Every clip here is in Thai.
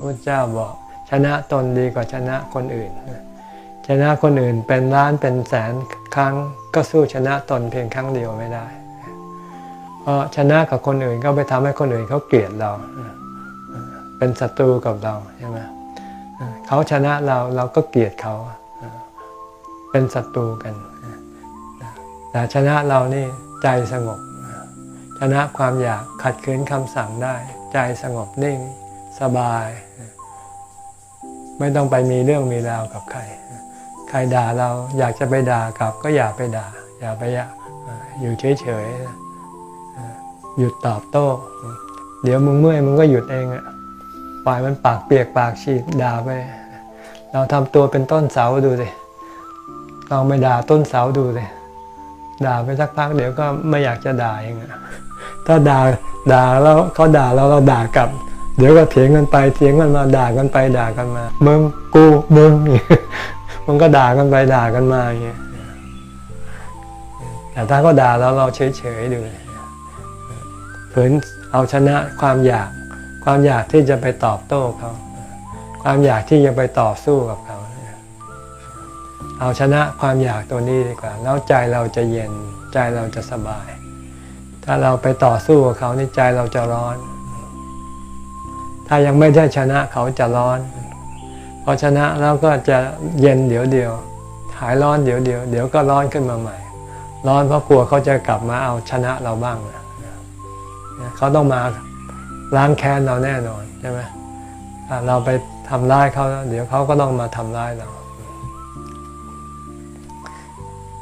พระเจ้าบอกชนะตนดีกว่าชนะคนอื่น ชนะคนอื่นเป็นล้านเป็นแสนครั้งก็สู้ชนะตนเพียงครั้งเดียวไม่ได้เพราะชนะกับคนอื่นก็ไปทำให้คนอื่นเขาเกลียดเรา เป็นศัตรูกับเราใช่ไหมเขาชนะเราเราก็เกลียดเขา เป็นศัตรูกันแต่ชนะเรานี่ใจสงบ ชนะความอยากขัดขืนคำสั่งได้ ใจสงบนิ่ง สบาย ไม่ต้องไปมีเรื่องมีราวกับใคร ใครด่าเราอยากจะไปด่ากลับ ก็อย่าไปด่า อย่าไปอย่าอยู่เฉยๆหยุดตอบโต้ เดี๋ยวมึงเมื่อยมึงก็หยุดเองอะปล่อยมันปากเปียกปากฉีกด่าไป เราทำตัวเป็นต้นเสาดูสิลองไปด่าต้นเสาดูสิด่าไปสักพักเดี๋ยวก็ไม่อยากจะด่าเองอะถ้าด่าด่าแล้วเขาด่าเราเราด่ากลับ เดี๋ยวก็เถียงกันไปเถียงกันมาด่ากันไปด่ากันมามึงกูมึงมันก็ด่ากันไปด่ากันมาอย่างเงี้ยแต่ถ้าเขาด่าเราเราเฉยๆดูฝืนเอาชนะความอยากความอยากที่จะไปตอบโต้เขาความอยากที่จะไปต่อสู้กับเขาเอาชนะความอยากตัวนี้ดีกว่า แล้วใจเราจะเย็นใจเราจะสบาย ถ้าเราไปต่อสู้กับเขานี่ใจเราจะร้อน ถ้ายังไม่ได้ชนะเขาจะร้อน พอชนะแล้วก็จะเย็นเดี๋ยวเดียว หายร้อนเดี๋ยวเดียว เดี๋ยวก็ร้อนขึ้นมาใหม่ ร้อนเพราะกลัวเขาจะกลับมาเอาชนะเราบ้างนะเขาต้องมาล้างแค้นเราแน่นอนใช่ไหมเราไปทำร้ายเขาเดี๋ยวเขาก็ต้องมาทำร้ายเรา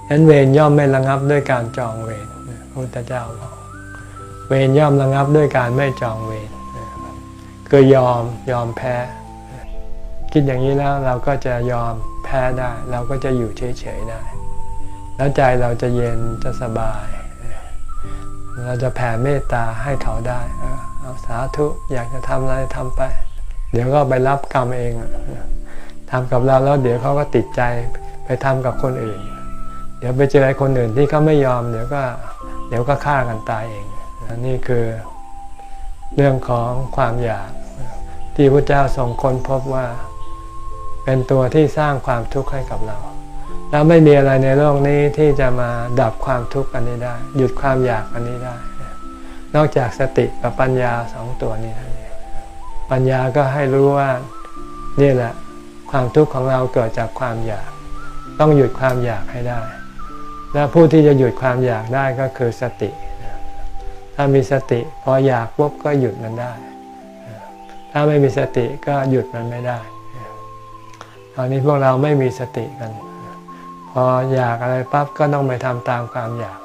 ฉะนั้นเวรย่อมไม่ระงับด้วยการจองเวรพระพุทธเจ้าบอกเวรย่อมระงับด้วยการไม่จองเวร คือยอมยอมแพ้ คิดอย่างนี้แล้วเราก็จะยอมแพ้ได้ เราก็จะอยู่เฉยๆได้ แล้วใจเราจะเย็นจะสบาย เราจะแผ่เมตตาให้เขาได้เอาสาธุอยากจะทำอะไรทำไป เดี๋ยวก็ไปรับกรรมเองทำกับเราแล้วเดี๋ยวเขาก็ติดใจไปทำกับคนอื่น เดี๋ยวไปเจอไอ้คนอื่นที่เขาไม่ยอม เดี๋ยวก็เดี๋ยวก็ฆ่ากันตายเองนี่คือเรื่องของความอยาก ที่พระเจ้าทรงค้นพบว่า เป็นตัวที่สร้างความทุกข์ให้กับเรา แล้วไม่มีอะไรในโลกนี้ที่จะมาดับความทุกข์อันนี้ได้ หยุดความอยากอันนี้ได้ นอกจากสติกับปัญญาสองตัวนี้นั่นเองปัญญาก็ให้รู้ว่านี่แหละความทุกข์ของเราเกิดจากความอยาก ต้องหยุดความอยากให้ได้ และผู้ที่จะหยุดความอยากได้ก็คือสติ ถ้ามีสติพออยากปุ๊บก็หยุดมันได้ ถ้าไม่มีสติก็หยุดมันไม่ได้ ตอนนี้พวกเราไม่มีสติกัน พออยากอะไรปั๊บก็ต้องไปทำตามความอยาก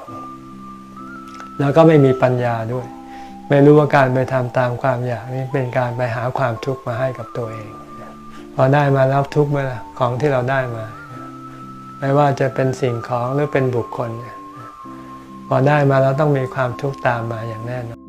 แล้วก็ไม่มีปัญญาด้วย ไม่รู้ว่าการไปทำตามความอยากนี้เป็นการไปหาความทุกข์มาให้กับตัวเอง พอได้มาแล้วทุกข์ไหมล่ะของที่เราได้มา ไม่ว่าจะเป็นสิ่งของหรือเป็นบุคคล พอได้มาแล้วต้องมีความทุกข์ตามมาอย่างแน่นอน